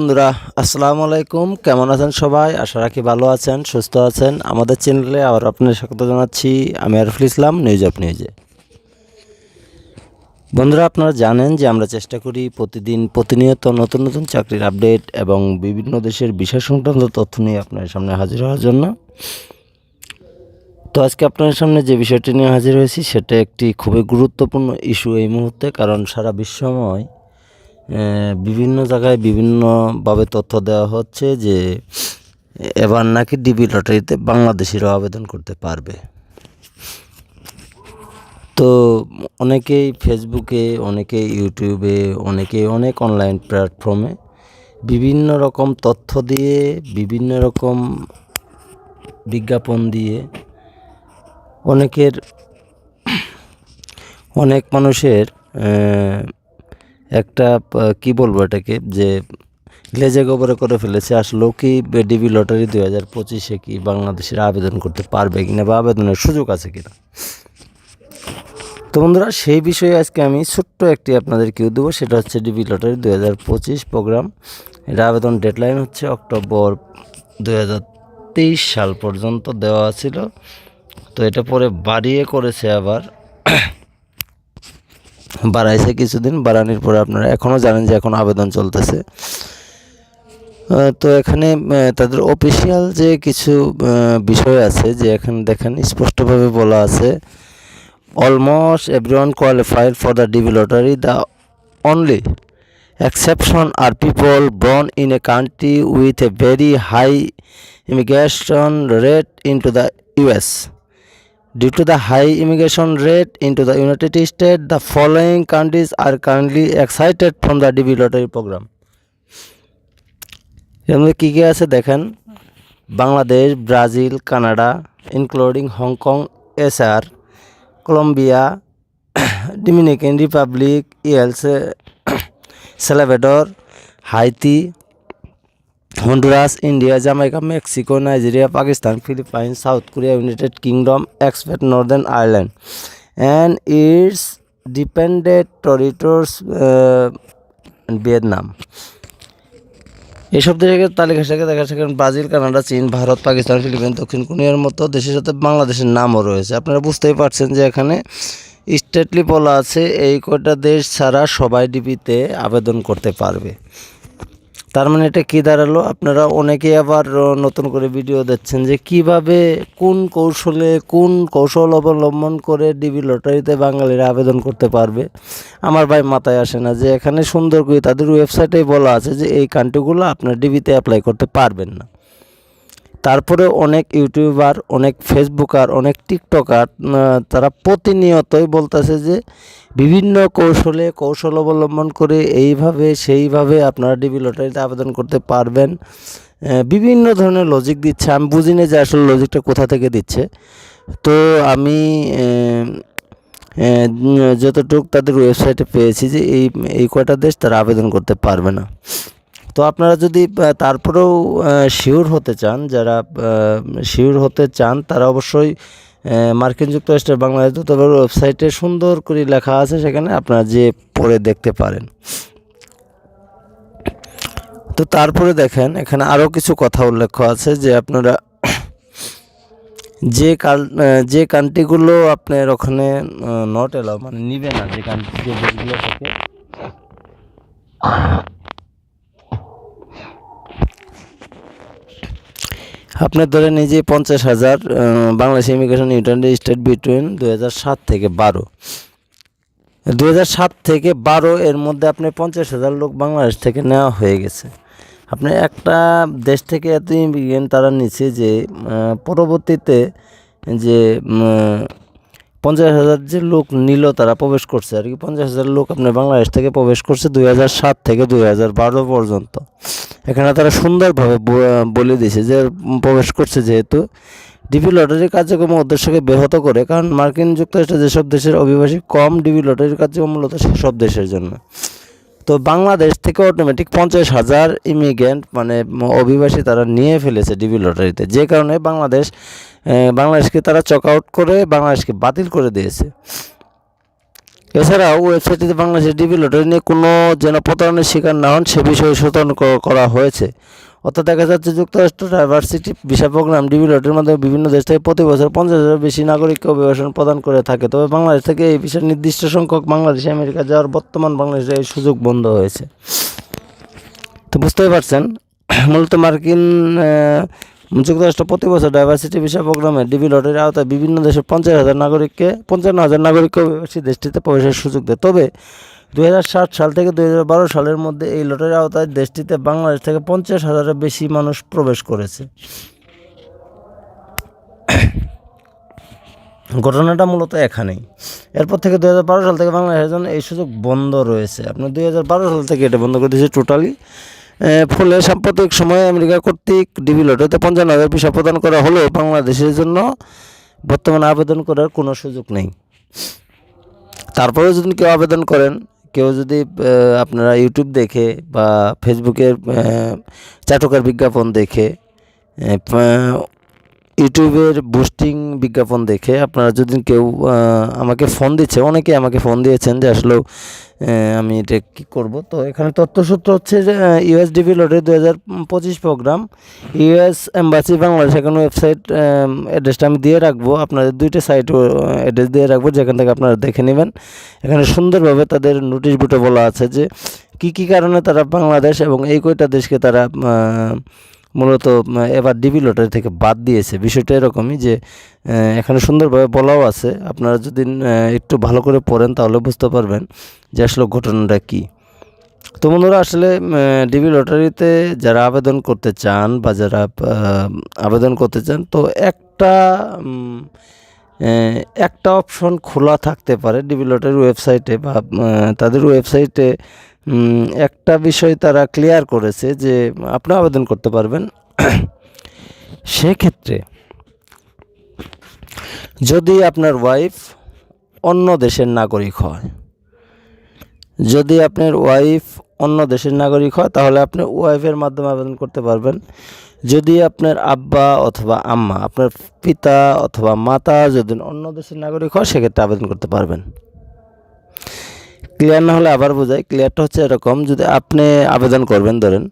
বন্ধুরা, আসসালামু আলাইকুম। কেমন আছেন সবাই? আশা রাখি ভালো আছেন, সুস্থ আছেন। আমাদের চ্যানেলে আবার আপনাদের স্বাগত জানাচ্ছি। আমি আরফুল ইসলাম, নিউজ অফ নিউজে। বন্ধুরা, আপনারা জানেন যে আমরা চেষ্টা করি প্রতিদিন প্রতিনিয়ত নতুন নতুন চাকরির আপডেট এবং বিভিন্ন দেশের বিষয় সংক্রান্ত তথ্য নিয়ে আপনার সামনে হাজির হওয়ার জন্য। তো আজকে আপনার সামনে যে বিষয়টি নিয়ে হাজির হয়েছি, সেটা একটি খুবই গুরুত্বপূর্ণ ইস্যু এই মুহূর্তে, কারণ সারা বিশ্বময় বিভিন্ন জায়গায় বিভিন্নভাবে তথ্য দেওয়া হচ্ছে যে এবার নাকি ডিবি লটারিতে বাংলাদেশিরাও আবেদন করতে পারবে। তো অনেকেই ফেসবুকে, অনেকে ইউটিউবে, অনেকে অনেক অনলাইন প্ল্যাটফর্মে বিভিন্ন রকম তথ্য দিয়ে, বিভিন্ন রকম বিজ্ঞাপন দিয়ে অনেকের, অনেক মানুষের একটা কি বলব এটাকে? যে লেজে গোবরে করে ফেলেছে, আসলেও কি ডিবি লটারি দুই হাজার পঁচিশে কি বাংলাদেশের আবেদন করতে পারবে কিনা বা আবেদনের সুযোগ আছে কিনা? তো বন্ধুরা, সেই বিষয়ে আজকে আমি ছোট্ট একটি আপনাদের কিউ দেবো, সেটা হচ্ছে ডিবি লটারি দুই হাজার পঁচিশ প্রোগ্রাম। এটা আবেদন ডেডলাইন হচ্ছে অক্টোবর দুই হাজার তেইশ সাল পর্যন্ত দেওয়া ছিল। তো এটা পরে বাড়িয়ে করেছে আবার। বাড়াইছে কিছুদিন, বাড়ানোর পরে আপনারা এখনও জানেন যে এখন আবেদন চলতেছে তো এখানে তাদের অফিসিয়াল যে কিছু বিষয় আছে যে এখানে দেখেন, স্পষ্টভাবে বলা আছে almost everyone qualified for the DV lottery the only exception are people born in a country with a very high immigration rate into the US. Due to the high immigration rate into the United States, the following countries are currently excited from the DB lottery program. এর মধ্যে কী কী আছে দেখেন Bangladesh Brazil Canada including Hong Kong SAR Colombia Dominican Republic El Salvador Haiti Honduras, India, Jamaica, Mexico, Nigeria, Pakistan, Philippines, South Korea, United Kingdom, except, Northern Ireland. And its dependent territories Vietnam. এইসব দেশের তালিকা থেকে দেখা কারণ Brazil, Canada, চীন, Bharat, Pakistan, Philippines, দক্ষিণ কোরিয়ার মতো দেশের সাথে বাংলাদেশের নামও রয়েছে। আপনারা বুঝতেই পারছেন যে এখানে স্টেটলি বলা আছে, এই কয়টা দেশ ছাড়া সবাই ডিবিতে আবেদন করতে পারবে। তার মানে এটা কী দাঁড়াল? আপনারা অনেকেই আবার নতুন করে ভিডিও দিচ্ছেন যে কীভাবে, কোন কৌশলে, কোন কৌশল অবলম্বন করে ডিবি লটারিতে বাঙালিরা আবেদন করতে পারবে? আমার ভাই মাথায় আসে না যে এখানে সুন্দর করে তাদের ওয়েবসাইটেই বলা আছে যে এই কান্ট্রিগুলো আপনার ডিবিতে অ্যাপ্লাই করতে পারবেন না। তারপরে অনেক ইউটিউবার, অনেক ফেসবুকার, অনেক টিকটকার তারা প্রতিনিয়তই বলতেছে যে বিভিন্ন কৌশলে, কৌশল অবলম্বন করে এইভাবে, সেইভাবে আপনারা ডিবি লটারিতে আবেদন করতে পারবেন। বিভিন্ন ধরনের লজিক দিচ্ছে। আমি বুঝি না যে আসলে লজিকটা কোথা থেকে দিচ্ছে। তো আমি যতটুকু তাদের ওয়েবসাইটে পেয়েছি যে এই এই কয়টা দেশ তারা আবেদন করতে পারবে না। তো আপনারা যদি তারপরেও শিওর হতে চান, যারা শিওর হতে চান, তারা অবশ্যই মার্কিন যুক্তরাষ্ট্রের বাংলাদেশ দূতাবাসের ওয়েবসাইটে সুন্দর করে লেখা আছে সেখানে, আপনারা যে পড়ে দেখতে পারেন। তো তারপরে দেখেন, এখানে আরও কিছু কথা উল্লেখ আছে যে আপনারা যে কাল যে কান্ট্রিগুলো আপনার ওখানে নট এলাও মানে নিবে না, যে কান্ট্রি, যে দেশগুলো থেকে আপনার এই যে পঞ্চাশ হাজার Bangladesh immigration United State between দু সাত থেকে বারো। দু সাত থেকে বারো এর মধ্যে আপনি পঞ্চাশ হাজার লোক বাংলাদেশ থেকে নেওয়া হয়ে গেছে। আপনি একটা দেশ থেকে এত ইমিগ্রেন্ট তারা নিচ্ছে যে পরবর্তীতে যে পঞ্চাশ হাজার যে লোক নিল তারা প্রবেশ করছে আর কি। পঞ্চাশ হাজার লোক আপনার বাংলাদেশ থেকে প্রবেশ করছে দুই হাজার সাত থেকে দুই হাজার বারো পর্যন্ত। এখানে তারা সুন্দরভাবে বলে দিয়েছে যে প্রবেশ করছে যেহেতু। ডিবি লটারি কার্যক্রম উদ্দেশ্যকে ব্যাহত করে, কারণ মার্কিন যুক্তরাষ্ট্রে যেসব দেশের অভিবাসী কম ডিবি লটারির কার্যক্রম মূলত সেসব দেশের জন্য। তো বাংলাদেশ থেকে অটোমেটিক পঞ্চাশ হাজার ইমিগ্রেন্ট মানে অভিবাসী তারা নিয়ে ফেলেছে ডিবি লটারিতে। যে কারণে বাংলাদেশ বাংলাদেশকে তারা চক আউট করে বাংলাদেশকে বাতিল করে দিয়েছে। এছাড়াও ওয়েবসাইটটিতে বাংলাদেশের ডিবি লটারি নিয়ে কোনো যেন প্রতারণের শিকার না হন, সে বিষয়ে সতর্ক করা হয়েছে। অর্থাৎ দেখা যাচ্ছে যুক্তরাষ্ট্র ডাইভার্সিটি ভিসা প্রোগ্রাম ডিবি লটারির মাধ্যমে বিভিন্ন দেশ থেকে প্রতি বছর পঞ্চাশ হাজার বেশি নাগরিককে অভিবাসন প্রদান করে থাকে। তবে বাংলাদেশ থেকে এই বিষয়ে নির্দিষ্ট সংখ্যক বাংলাদেশি, আমেরিকা যাওয়ার বর্তমান বাংলাদেশে এই সুযোগ বন্ধ হয়েছে। তো বুঝতেই পারছেন, মূলত মার্কিন যুক্তরাষ্ট্র প্রতি বছর ডাইভার্সিটি ভিসা প্রোগ্রামে ডিবি লটারির আওতায় বিভিন্ন দেশের পঞ্চাশ হাজার নাগরিককে, পঞ্চান্ন হাজার নাগরিককে অভিবাসী দেশটিতে প্রবেশের সুযোগ দেয়। তবে দুই সাল থেকে দুই হাজার বারো সালের মধ্যে এই লটারির আওতায় দেশটিতে বাংলাদেশ থেকে পঞ্চাশ হাজারের বেশি মানুষ প্রবেশ করেছে। ঘটনাটা মূলত এখানেই। এরপর থেকে দু হাজার বারো সাল থেকে বাংলাদেশের জন্য এই সুযোগ বন্ধ রয়েছে। আপনার দুই হাজার বারো সাল থেকে এটা বন্ধ করে দিয়েছে টোটালি ফলে সাম্প্রতিক সময়ে আমেরিকা কর্তৃক ডিবি লটারিতে পঞ্চান্ন হাজার ভিসা প্রদান করা হলেও বাংলাদেশের জন্য বর্তমানে আবেদন করার কোনো সুযোগ নেই। তারপরেও যদি কেউ আবেদন করেন, কেউ যদি আপনারা ইউটিউব দেখে বা ফেসবুকের চাটকার বিজ্ঞাপন দেখে ইউটিউবের বুস্টিং বিজ্ঞাপন দেখে আপনারা যদি কেউ আমাকে ফোন দিচ্ছে অনেকে আমাকে ফোন দিয়েছেন যে আসলে আমি এটা কী করব? তো এখানে তথ্যসূত্র হচ্ছে যে ইউএসডিপি লটারি দু হাজার পঁচিশ প্রোগ্রাম ইউএস এম্বাসি বাংলাদেশ এখানে ওয়েবসাইট অ্যাড্রেসটা আমি দিয়ে রাখব। আপনাদের দুইটা সাইট অ্যাড্রেস দিয়ে রাখব, যেখান থেকে আপনারা দেখে নেবেন। এখানে সুন্দরভাবে তাদের নোটিশ বোর্ডে বলা আছে যে, কি কি কারণে তারা বাংলাদেশ এবং এই কয়টা দেশকে তারা মূলত এবার ডিবি লটারি থেকে বাদ দিয়েছে। বিষয়টা এরকমই যে এখানে সুন্দরভাবে বলাও আছে। আপনারা যদি একটু ভালো করে পড়েন তাহলে বুঝতে পারবেন যে আসলে ঘটনাটা কী। তো বন্ধুরা, আসলে ডিবি লটারিতে যারা আবেদন করতে চান বা যারা আবেদন করতে চান, তো একটা একটা অপশন খোলা থাকতে পারে ডিবি লটারির ওয়েবসাইটে বা তাদের ওয়েবসাইটে একটা বিষয় তারা ক্লিয়ার করেছে যে আপনি আবেদন করতে পারবেন। সেক্ষেত্রে যদি আপনার ওয়াইফ অন্য দেশের নাগরিক হয়, যদি আপনার ওয়াইফ অন্য দেশের নাগরিক হয়, তাহলে আপনি ওয়াইফের মাধ্যমে আবেদন করতে পারবেন। যদি আপনার আব্বা অথবা আম্মা, আপনার পিতা অথবা মাতা যদি অন্য দেশের নাগরিক হয়, সেক্ষেত্রে আবেদন করতে পারবেন। ক্লিয়ার না হলে আবার বোঝায় ক্লিয়ারটা হচ্ছে এরকম, যদি আপনি আবেদন করবেন, ধরেন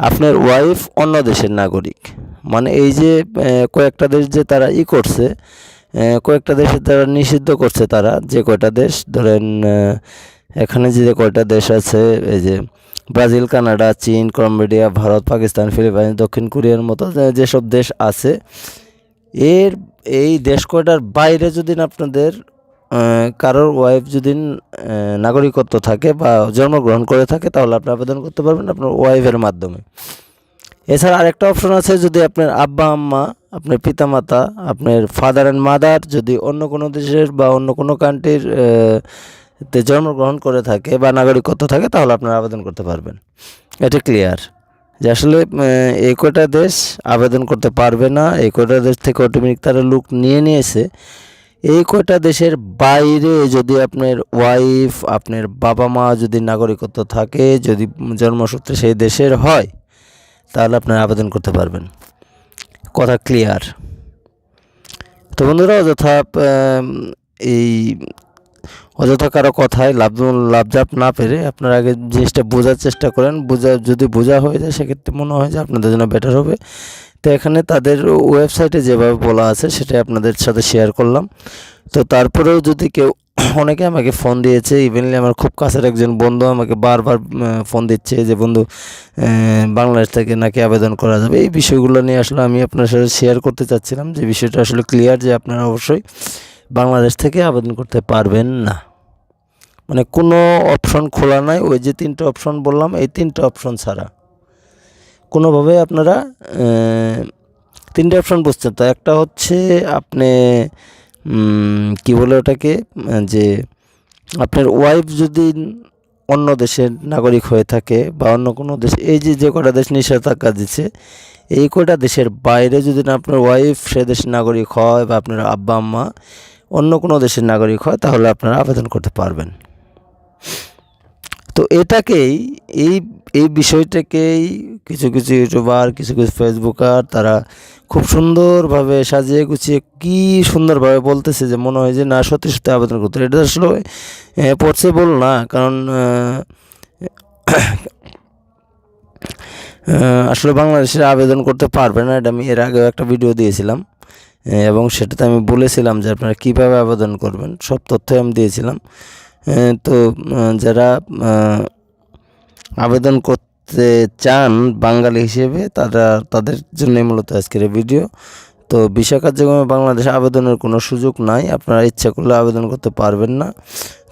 আপনার ওয়াইফ অন্য দেশের নাগরিক মানে এই যে কয়েকটা দেশ যে তারা ই করছে কয়েকটা দেশে তারা নিষিদ্ধ করছে তারা, যে কয়টা দেশ, ধরেন এখানে যে কয়টা দেশ আছে, এই যে ব্রাজিল, কানাডা, চীন কম্বোডিয়া ভারত, পাকিস্তান, ফিলিপাইন, দক্ষিণ কোরিয়ার মতো যেসব দেশ আছে, এর, এই দেশ কয়টার বাইরে যদি আপনাদের কারোর ওয়াইফ যদি নাগরিকত্ব থাকে বা জন্মগ্রহণ করে থাকে, তাহলে আপনি আবেদন করতে পারবেন আপনার ওয়াইফের মাধ্যমে। এছাড়া আরেকটা অপশন আছে, যদি আপনার আব্বা, আম্মা, আপনার পিতামাতা, আপনার ফাদার অ্যান্ড মাদার যদি অন্য কোনো দেশের বা অন্য কোনো কান্ট্রির তে জন্মগ্রহণ করে থাকে বা নাগরিকত্ব থাকে, তাহলে আপনারা আবেদন করতে পারবেন। এটা ক্লিয়ার যে আসলে এই কয়টা দেশ আবেদন করতে পারবে না এই কয়টা দেশ থেকে অটোমেটিক তারা লুক নিয়ে নিয়েছে। এই কয়টা দেশের বাইরে যদি আপনার ওয়াইফ আপনার বাবা মা যদি নাগরিকত্ব থাকে, যদি জন্মসূত্রে সেই দেশের হয়, তাহলে আপনারা আবেদন করতে পারবেন। কথা ক্লিয়ার তো বন্ধুরা, যথা এই অযথা কারও কথায় লাভ লাভজাপ না পেরে আপনারা আগে জিনিসটা বোঝার চেষ্টা করেন। বোঝা যদি বোঝা হয়ে যায়, সেক্ষেত্রে মনে হয় যে আপনাদের জন্য বেটার হবে। তো এখানে তাদের ওয়েবসাইটে যেভাবে বলা আছে সেটা আপনাদের সাথে শেয়ার করলাম। তো তারপরেও যদি কেউ অনেকে আমাকে ফোন দিয়েছে ইভেনলি আমার খুব কাছের একজন বন্ধু আমাকে বারবার ফোন দিচ্ছে যে, বন্ধু বাংলাদেশ থেকে নাকি আবেদন করা যাবে? এই বিষয়গুলো নিয়ে আসলে আমি আপনার সাথে শেয়ার করতে চাচ্ছিলাম। যে বিষয়টা আসলে ক্লিয়ার যে আপনারা অবশ্যই বাংলাদেশ থেকে আবেদন করতে পারবেন না। মানে কোনো অপশন খোলা নাই, ওই যে তিনটে অপশন বললাম, এই তিনটে অপশন ছাড়া। কোনোভাবে আপনারা তিনটে অপশন বুঝছেন তো। একটা হচ্ছে আপনি কি বলে ওটাকে, যে আপনার ওয়াইফ যদি অন্য দেশের নাগরিক হয়ে থাকে বা অন্য কোনো দেশ, এই যে যে কটা দেশ নিষেধাজ্ঞা দিচ্ছে এই কটা দেশের বাইরে যদি না আপনার ওয়াইফ সে দেশের নাগরিক হয় বা আপনার আব্বা আম্মা অন্য কোনো দেশের নাগরিক হয়, তাহলে আপনারা আবেদন করতে পারবেন। তো এটাকেই, এই এই বিষয়টাকেই কিছু কিছু ইউটিউবার, কিছু কিছু ফেসবুকার তারা খুব সুন্দরভাবে সাজিয়ে গুছিয়ে কি সুন্দরভাবে বলতেছে যে মনে হয় যে না, সত্যি সত্যি আবেদন করতে এটা আসলে পসিবল না, কারণ আসলে বাংলাদেশের আবেদন করতে পারবে না। এটা আমি এর আগেও একটা ভিডিও দিয়েছিলাম। এবং সেটাতে আমি বলেছিলাম যে আপনারা কীভাবে আবেদন করবেন। সব তথ্য আমি দিয়েছিলাম। তো যারা আবেদন করতে চান বাঙালি হিসেবে, তারা, তাদের জন্যই মূলত আজকের ভিডিও। তো ভিসা কার্যক্রমে বাংলাদেশে আবেদনের কোনো সুযোগ নাই। আপনারা ইচ্ছা করলে আবেদন করতে পারবেন না।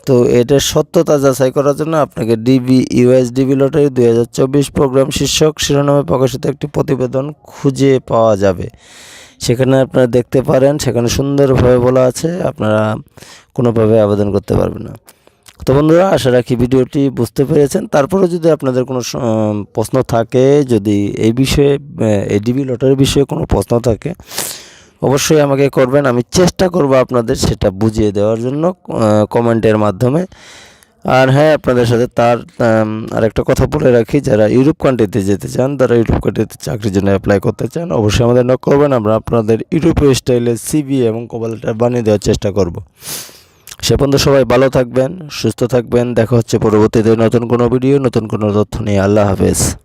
তো এটার সত্যতা যাচাই করার জন্য আপনাকে ডিবি ইউএস ডিবি লটারি দুই হাজার চব্বিশ প্রোগ্রাম শীর্ষক শিরোনামে প্রকাশিত একটি প্রতিবেদন খুঁজে পাওয়া যাবে। সেখানে আপনারা দেখতে পারেন, সেখানে সুন্দরভাবে বলা আছে, আপনারা কোনোভাবে আবেদন করতে পারবেন না। তো বন্ধুরা, আশা রাখি ভিডিওটি বুঝতে পেরেছেন। তারপরে যদি আপনাদের কোনো প্রশ্ন থাকে, যদি এই বিষয়ে এই ডিবি লটারির বিষয়ে কোনো প্রশ্ন থাকে, অবশ্যই আমাকে করবেন। আমি চেষ্টা করব আপনাদের সেটা বুঝিয়ে দেওয়ার জন্য কমেন্টের মাধ্যমে। আর হ্যাঁ আপনাদের সাথে তার আর আরেকটা কথা বলে রাখি, যারা ইউরোপ কান্ট্রিতে যেতে চান, তারা ইউরোপ কান্ট্রিতে চাকরির জন্য অ্যাপ্লাই করতে চান, অবশ্যই আমাদের নক করবেন, আমরা আপনাদের ইউরোপীয় স্টাইলে সিবি এবং কবালটা বানিয়ে দেওয়ার চেষ্টা করব। সে পর্যন্ত সবাই ভালো থাকবেন, সুস্থ থাকবেন, দেখা হচ্ছে পরবর্তীতে নতুন কোনো ভিডিও নতুন কোনো তথ্য নিয়ে। আল্লাহ হাফেজ।